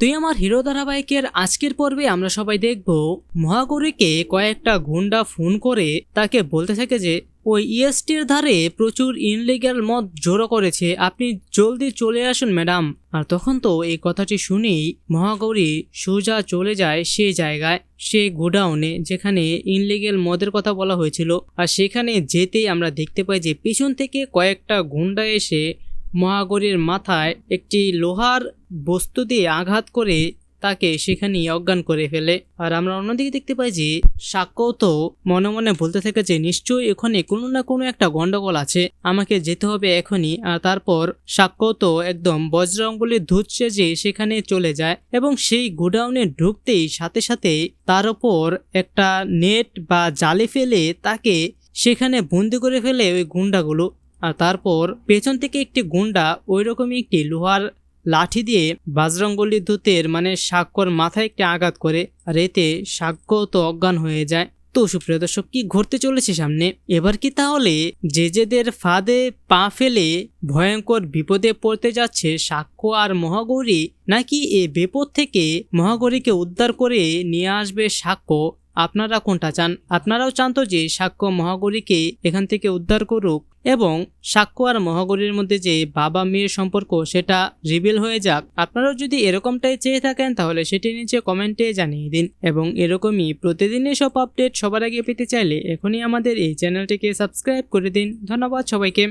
তুই আমার হিরো ধারাবাহিকের আজকের পর্বে আমরা সবাই দেখব, মহাগৌরীকে কয়েকটা গুন্ডা ফোন করে তাকে বলতে থাকে যে, ওই ইএসটির ধারে প্রচুর ইনলিগাল মদ জড়ো করেছে, আপনি জলদি চলে আসুন, ম্যাডাম। আর তখন তো এই কথাটি শুনেই মহাগৌরী সোজা চলে যায় সেই জায়গায় সে গোডাউনে যেখানে ইনলিগেল মদের কথা বলা হয়েছিল। আর সেখানে যেতেই আমরা দেখতে পাই যে পিছন থেকে কয়েকটা গুন্ডা এসে মহাগরীর মাথায় একটি লোহার বস্তু দিয়ে আঘাত করে তাকে সেখানেই অজ্ঞান করে ফেলে। আর আমরা অন্যদিকে দেখতে পাই যে, সাক্ষ্য তো মনে মনে বলতে থাকে যে, নিশ্চয়ই এখানে কোনো না কোনো একটা গন্ডগোল আছে। আমাকে যেতে হবে এখনই। আর তারপর সাক্ষ্য তো একদম বজ্রাঙ্গুলি ধূত সেজে সেখানে চলে যায়। এবং সেই গোডাউনে ঢুকতেই সাথে সাথে তার ওপর একটা নেট বা জালে ফেলে তাকে সেখানে বন্দি করে ফেলে ওই গুন্ডাগুলো। আর তারপর পেছন থেকে একটি গুন্ডা ওই রকমই একটি লোহার লাঠি দিয়ে বাজরঙ্গলি দূতের মানে সাক্ষ্যর মাথায় একটি আঘাত করে। আর এতে সাক্ষ্য তো অজ্ঞান হয়ে যায়। তো সুপ্রিয় দর্শক, কি ঘটতে চলেছে সামনে? এবার কি তাহলে যে যেদের ফাঁদে পা ফেলে ভয়ঙ্কর বিপদে পড়তে যাচ্ছে সাক্ষ্য আর মহাগৌরী, নাকি এ বিপদ থেকে মহাগৌরীকে উদ্ধার করে নিয়ে আসবে সাক্ষ্য? আপনারা কোনটা চান? আপনারাও চান তো যে সাক্ষ্য মহাগৌরীকে এখান থেকে উদ্ধার করুক এবং সাক্ষ্য আর মহাগৌরীর মধ্যে যে বাবা মেয়ের সম্পর্ক সেটা রিভিল হয়ে যাক। আপনারাও যদি এরকমটাই চেয়ে থাকেন তাহলে সেটি নিচে কমেন্টে জানিয়ে দিন এবং এরকমই প্রতিদিন এসব আপডেট সবার আগে পেতে চাইলে এখনই আমাদের এই চ্যানেলটিকে সাবস্ক্রাইব করে দিন। ধন্যবাদ সবাইকে।